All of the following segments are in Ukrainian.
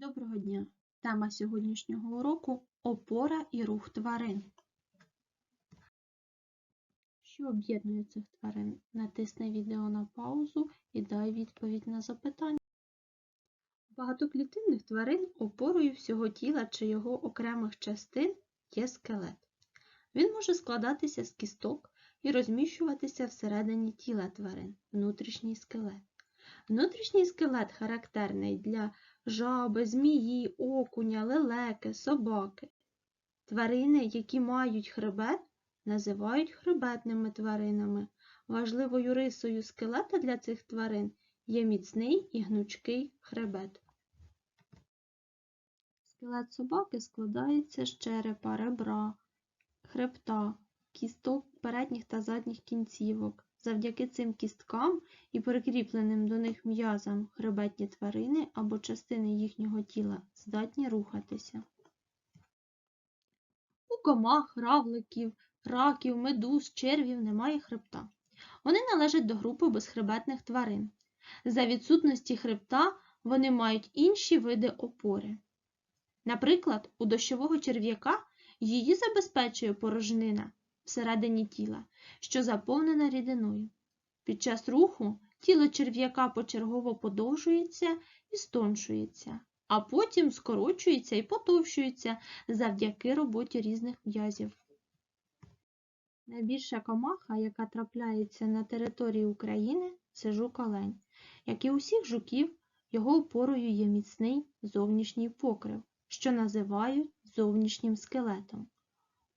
Доброго дня! Тема сьогоднішнього уроку опора і рух тварин. Що об'єднує цих тварин? Натисни відео на паузу і дай відповідь на запитання. У багатоклітинних тварин опорою всього тіла чи його окремих частин є скелет. Він може складатися з кісток і розміщуватися всередині тіла тварин внутрішній скелет. Внутрішній скелет характерний для жаби, змії, окуня, лелеки, собаки. Тварини, які мають хребет, називають хребетними тваринами. Важливою рисою скелета для цих тварин є міцний і гнучкий хребет. Скелет собаки складається з черепа, ребра, хребта, кісток передніх та задніх кінцівок. Завдяки цим кісткам і прикріпленим до них м'язам хребетні тварини або частини їхнього тіла здатні рухатися. У комах, равликів, раків, медуз, червів немає хребта. Вони належать до групи безхребетних тварин. За відсутності хребта вони мають інші види опори. Наприклад, у дощового черв'яка її забезпечує порожнина всередині тіла, що заповнена рідиною. Під час руху тіло черв'яка почергово подовжується і стоншується, а потім скорочується і потовщується завдяки роботі різних м'язів. Найбільша комаха, яка трапляється на території України, це жук-олень. Як і усіх жуків, його опорою є міцний зовнішній покрив, що називають зовнішнім скелетом.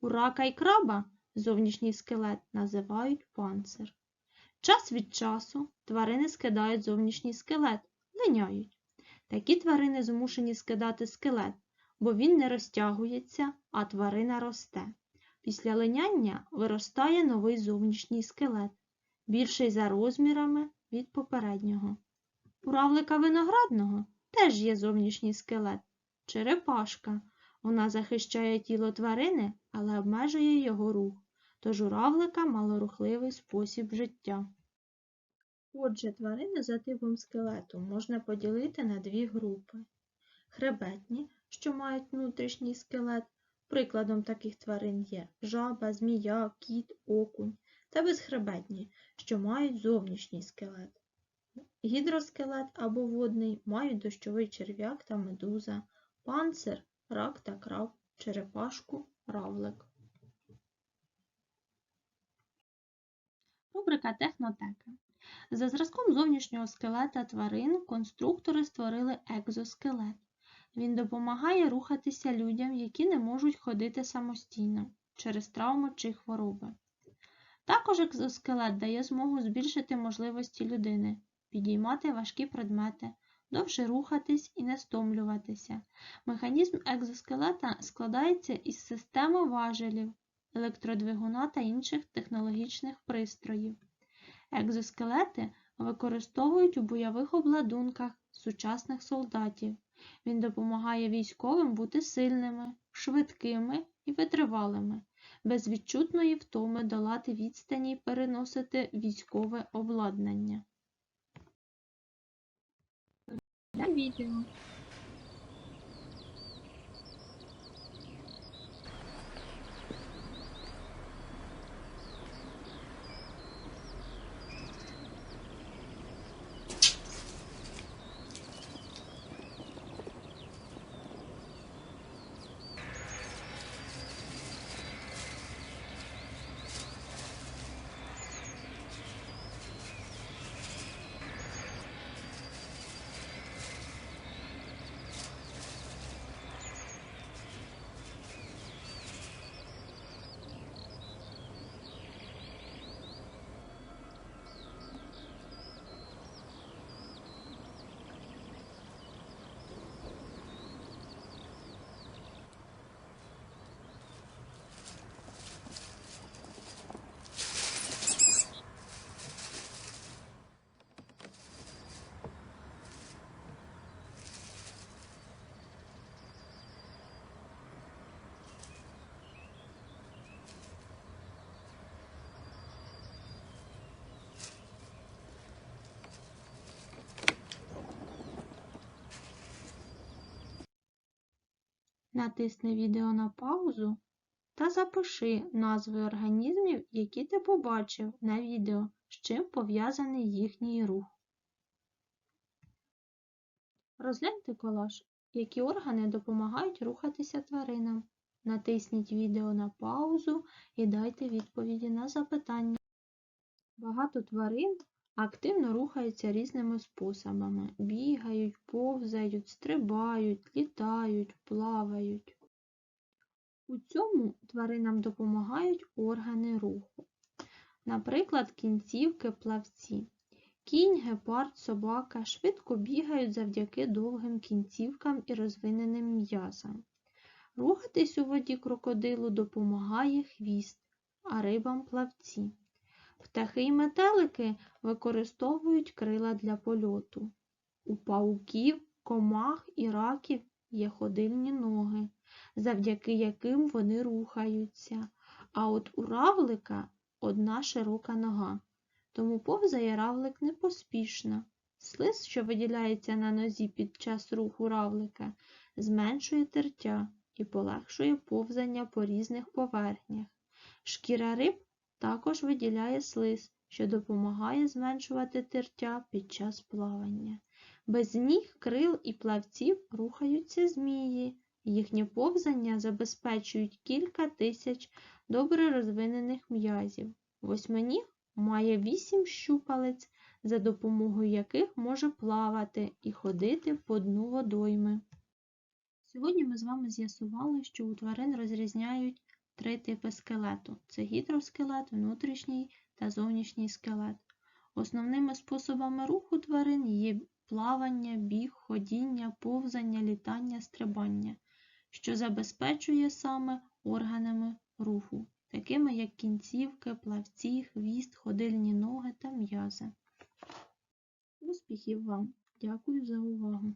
У рака і краба зовнішній скелет називають панцир. Час від часу тварини скидають зовнішній скелет, линяють. Такі тварини змушені скидати скелет, бо він не розтягується, а тварина росте. Після линяння виростає новий зовнішній скелет, більший за розмірами від попереднього. У равлика виноградного теж є зовнішній скелет черепашка. Вона захищає тіло тварини, але обмежує його рух, тож у равлика малорухливий спосіб життя. Отже, тварини за типом скелету можна поділити на дві групи. Хребетні, що мають внутрішній скелет, прикладом таких тварин є жаба, змія, кіт, окунь, та безхребетні, що мають зовнішній скелет. Гідроскелет або водний мають дощовий черв'як та медуза, панцир рак та краб, черепашку, равлик. Рубрика Технотека. За зразком зовнішнього скелета тварин конструктори створили екзоскелет. Він допомагає рухатися людям, які не можуть ходити самостійно через травму чи хвороби. Також екзоскелет дає змогу збільшити можливості людини, підіймати важкі предмети, довше рухатись і не стомлюватися. Механізм екзоскелета складається із системи важелів, електродвигуна та інших технологічних пристроїв. Екзоскелети використовують у бойових обладунках сучасних солдатів. Він допомагає військовим бути сильними, швидкими і витривалими, без відчутної втоми долати відстані й переносити військове обладнання. відео. Натисни відео на паузу та запиши назви організмів, які ти побачив на відео, з чим пов'язаний їхній рух. Розгляньте колаж, які органи допомагають рухатися тваринам. Натисніть відео на паузу і дайте відповіді на запитання. Багато тварин активно рухаються різними способами. Бігають, повзають, стрибають, літають, плавають. У цьому тваринам допомагають органи руху. Наприклад, кінцівки плавці. Кінь, гепард, собака швидко бігають завдяки довгим кінцівкам і розвиненим м'язам. Рухатись у воді крокодилу допомагає хвіст, а рибам плавці. Птахи й метелики використовують крила для польоту. У пауків, комах і раків є ходильні ноги, завдяки яким вони рухаються. А от у равлика одна широка нога. Тому повзає равлик непоспішно. Слиз, що виділяється на нозі під час руху равлика, зменшує тертя і полегшує повзання по різних поверхнях. Шкіра риб також виділяє слиз, що допомагає зменшувати тертя під час плавання. Без ніг, крил і плавців рухаються змії. Їхнє повзання забезпечують кілька тисяч добре розвинених м'язів. Восьминіг має вісім щупалець, за допомогою яких може плавати і ходити по дну водойми. Сьогодні ми з вами з'ясували, що у тварин розрізняють три типи скелету: це гідроскелет, внутрішній та зовнішній скелет. Основними способами руху тварин є плавання, біг, ходіння, повзання, літання, стрибання, що забезпечує саме органами руху, такими як кінцівки, плавці, хвіст, ходильні ноги та м'язи. Успіхів вам! Дякую за увагу!